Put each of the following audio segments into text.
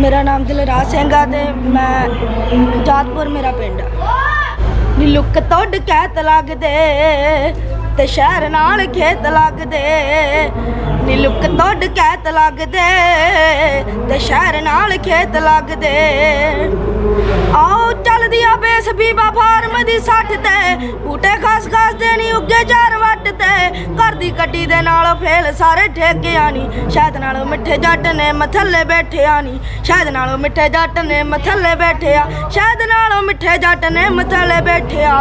ਮੇਰਾ ਨਾਮ ਦਿਲਰਾਜ ਸਿੰਘ ਆ ਤੇ ਮੈਂ ਜਾਤਪੁਰ ਮੇਰਾ ਪਿੰਡ ਆ। ਨੀ ਲੁੱਕ ਤੋੜ ਕਹਿਤ ਲੱਗਦੇ ਤੇ ਸ਼ਹਿਰ ਨਾਲ ਖੇਤ ਲੱਗਦੇ। ਨੀ ਲੁੱਕ ਤੋੜ ਕਹਿਤ ਲੱਗਦੇ ਤੇ ਸ਼ਹਿਰ ਨਾਲ ਖੇਤ ਲੱਗਦੇ। ਆਓ ਚੱਲਦੀ ਆ ਬੇਸ ਬੀਬਾ ਫਾਰਮ ਦੀ ਸੱਠ ਤੇ ਬੂਟੇ ਖਾਸ ਖਾਸ ਦੇ ਨੀ ਉੱਗੇ ਚਾਰ ਦੀ ਕੱਟੀ ਦੇ ਨਾਲ ਫੇਲ, ਸਾਰੇ ਠੇਕਿਆ ਨੀ। ਸ਼ਾਇਦ ਨਾਲੋਂ ਮਿੱਠੇ ਜੱਟ ਨੇ ਮਥੱਲੇ ਬੈਠਿਆ ਨੀ। ਸ਼ਾਇਦ ਨਾਲੋਂ ਮਿੱਠੇ ਜੱਟ ਨੇ ਮਥੱਲੇ ਬੈਠਿਆ। ਸ਼ਾਇਦ ਨਾਲੋਂ ਮਿੱਠੇ ਜੱਟ ਨੇ ਮਥੱਲੇ ਬੈਠਿਆ।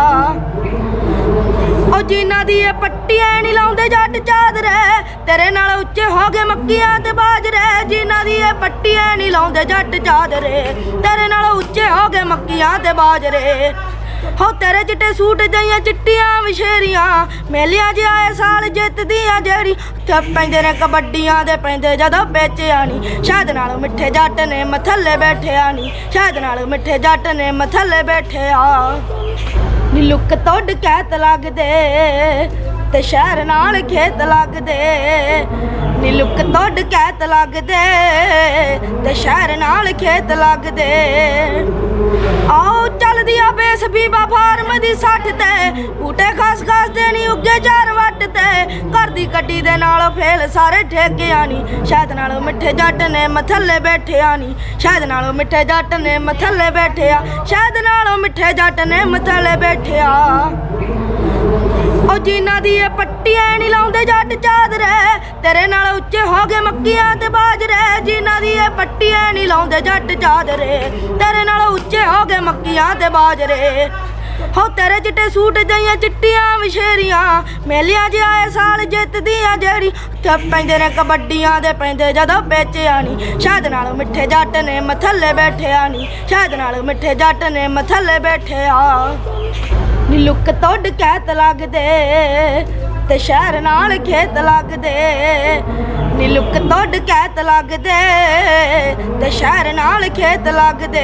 ਉਹ ਜਿਨ੍ਹਾਂ ਦੀ ਇਹ ਪੱਟੀਆਂ ਨਹੀਂ ਲਾਉਂਦੇ ਜੱਟ ਚਾਦਰੇ, ਤੇਰੇ ਨਾਲ ਉੱਚੇ ਹੋ ਗਏ ਮੱਕੀਆਂ ਤੇ ਬਾਜਰੇ। ਜਿਨ੍ਹਾਂ ਦੀ ਇਹ ਪੱਟੀਆਂ ਨਹੀਂ ਲਾਉਂਦੇ ਜੱਟ ਚਾਦਰੇ, ਤੇਰੇ ਨਾਲ ਉੱਚੇ ਹੋ ਗਏ ਮੱਕੀਆਂ ਤੇ ਬਾਜਰੇ। ਹੋ ਤੇਰੇ ਚਿੱਟੇ ਸੂਟ ਜਾਈਆਂ ਚਿੱਟੀਆਂ ਵਿਸ਼ੇਰੀਆਂ ਮੇਲਿਆਂ ਜਿਹਾ ਆਏ ਸਾਲ ਜਿੱਤਦੀਆਂ ਜਿਹੜੀ ਤੇ ਪੈਂਦੇ ਨੇ ਕਬੱਡੀਆਂ ਦੇ ਪੈਂਦੇ ਜਦੋਂ ਵੇਚਿਆ ਨਹੀਂ। ਸ਼ਾਇਦ ਨਾਲ ਮਿੱਠੇ ਜੱਟ ਨੇ ਮਥੱਲੇ ਬੈਠਿਆ ਨਹੀਂ। ਸ਼ਾਇਦ ਨਾਲ ਮਿੱਠੇ ਜੱਟ ਨੇ ਮਥੱਲੇ ਬੈਠਿਆ। ਨੀ ਲੁੱਕ ਤੋੜ ਕਹਿਤ ਲੱਗਦੇ। ਤੇ ਸ਼ਹਿਰ ਨਾਲ ਖੇਤ ਲੱਗਦੇ ਨੀ ਤੋੜ ਕਹਿਤ ਲੱਗਦੇ, ਤੇ ਸ਼ਹਿਰ ਨਾਲ ਖੇਤ ਲੱਗਦੇ। ਆਓ ਚੱਲਦੀ ਆ ਬੇਸ ਬੀਬਾ ਫਾਰਮ ਦੀ ਸੱਠ ਤੇ, ਬੂਟੇ ਖਾਸ ਖਾਸ ਦੇ ਨੀ ਉੱਗੇ ਚਾਰ ਵੱਟ ਤੇ। ਘਰ ਦੀ ਕੱਟੀ ਦੇ ਨਾਲ ਫੇਲ ਸਾਰੇ ਠੇਕਿਆ ਨਹੀਂ ਸ਼ਾਇਦ ਨਾਲੋਂ ਮਿੱਠੇ ਜੱਟ ਨੇ ਮਥੱਲੇ ਬੈਠਿਆ ਨਹੀਂ ਸ਼ਾਇਦ ਨਾਲੋਂ ਮਿੱਠੇ ਜੱਟ ਨੇ ਮਥੱਲੇ ਬੈਠਿਆ, ਸ਼ਾਇਦ ਨਾਲੋਂ ਮਿੱਠੇ ਜੱਟ ਨੇ ਮਥੱਲੇ ਬੈਠਿਆ। ਉਹ ਜਿਨ੍ਹਾਂ ਦੀ ਇਹ ਪੱਟੀਆਂ ਨਹੀਂ ਲਾਉਂਦੇ ਜੱਟ ਚਾਦਰੇ। ਤੇਰੇ ਨਾਲ ਉੱਚੇ ਹੋ ਗਏ ਮੱਕੀਆਂ ਤੇ ਬਾਜਰੇ। ਜਿਨ੍ਹਾਂ ਦੀ ਇਹ ਪੱਟੀਆਂ ਨਹੀਂ ਲਾਉਂਦੇ ਜੱਟ ਚਾਦਰੇ। ਤੇਰੇ ਨਾਲ ਉੱਚੇ ਹੋ ਗਏ ਮੱਕੀਆਂ ਤੇ ਬਾਜਰੇ। ਹੋ ਤੇਰੇ ਚਿੱਟੇ ਸੂਟ ਜਾਈਆਂ ਚਿੱਟੀਆਂ ਵਿਸ਼ੇਰੀਆਂ ਮੇਲਿਆਂ 'ਚ ਆਏ ਸਾਲ ਜਿੱਤਦੀਆਂ ਜਿਹੜੀ ਤੇ ਪੈਂਦੇ ਨੇ ਕਬੱਡੀਆਂ ਦੇ ਪੈਂਦੇ ਜਦੋਂ ਵੇਚਿਆ ਨਹੀਂ ਸ਼ਾਇਦ ਨਾਲ ਮਿੱਠੇ ਜੱਟ ਨੇ ਮਥੱਲੇ ਬੈਠਿਆ ਨਹੀਂ ਸ਼ਾਇਦ ਨਾਲ ਮਿੱਠੇ ਜੱਟ ਨੇ ਮਥੱਲੇ ਬੈਠਿਆ। ਨੀ ਲੁੱਕ ਤੋੜ ਕਹਿਤ ਲੱਗਦੇ, ਤੇ ਸ਼ਹਿਰ ਨਾਲ ਖੇਤ ਲੱਗਦੇ। ਨੀ ਲੁੱਕ ਤੋੜ ਕਹਿਤ ਲੱਗਦੇ, ਤੇ ਸ਼ਹਿਰ ਨਾਲ ਖੇਤ ਲੱਗਦੇ।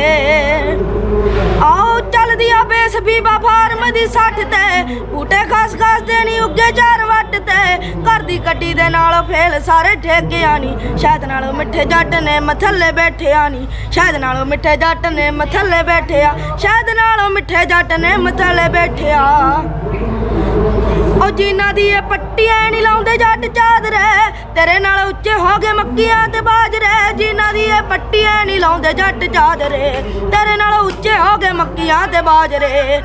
ਆਓ ਚੱਲਦੀ ਆ ਬੇਸ ਬੀਬਾ ਫਾਰਮ ਦੀ ਸੱਠ ਤੇ। ਬੂਟੇ ਖਾਸ ਖਾਸ ਦੇ ਉੱਗੇ ਚਾਰ ਵੱਟ ਤੇ। ਘਰ ਦੀ ਕੱਟੀ ਦੇ ਨਾਲ ਫੇਲ ਸਾਰੇ ਠੇਕਿਆ ਨਹੀਂ ਸ਼ਾਇਦ ਨਾਲੋਂ ਮਿੱਠੇ ਜੱਟ ਨੇ ਮਥੱਲੇ ਬੈਠਿਆ ਨਹੀਂ ਸ਼ਾਇਦ ਨਾਲੋਂ ਮਿੱਠੇ ਜੱਟ ਨੇ ਮਥੱਲੇ ਬੈਠਿਆ। ਸ਼ਾਇਦ ਨਾਲੋਂ ਮਿੱਠੇ ਜੱਟ ਨੇ ਮਥੱਲੇ ਬੈਠਿਆ। ਉਹ ਜਿਨ੍ਹਾਂ ਦੀ ਇਹ ਪੱਟੀਆਂ ਨਹੀਂ ਲਾਉਂਦੇ ਜੱਟ ਚਾਦਰੇ। ਤੇਰੇ ਨਾਲ ਉੱਚੇ ਹੋ ਗਏ ਮੱਕੀਆਂ ਤੇ ਬਾਜਰੇ। ਜਿਨ੍ਹਾਂ ਦੀ ਇਹ ਪੱਟੀਆਂ ਨਹੀਂ ਲਾਉਂਦੇ ਜੱਟ ਚਾਦਰੇ। ਤੇਰੇ ਨਾਲ ਉੱਚੇ ਹੋ ਗਏ ਮੱਕੀਆਂ ਤੇ ਬਾਜਰੇ।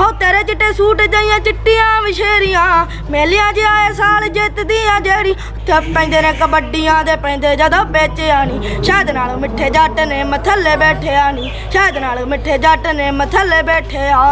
ਹੋ ਤੇਰੇ ਚਿੱਟੇ ਸੂਟ ਜਾਈਆਂ ਚਿੱਟੀਆਂ ਵਿਸ਼ੇਰੀਆਂ ਮੇਲਿਆਂ ਜਿਹਾ ਆਏ ਸਾਲ ਜਿੱਤਦੀਆਂ ਜਿਹੜੀ ਤੇ ਪੈਂਦੇ ਨੇ ਕਬੱਡੀਆਂ ਦੇ ਪੈਂਦੇ ਜਦੋਂ ਵੇਚਿਆ ਨਹੀਂ ਸ਼ਾਇਦ ਨਾਲ ਮਿੱਠੇ ਜੱਟ ਨੇ ਮਥੱਲੇ ਬੈਠਿਆ ਨਹੀਂ ਸ਼ਾਇਦ ਨਾਲ ਮਿੱਠੇ ਜੱਟ ਨੇ ਮਥੱਲੇ ਬੈਠਿਆ।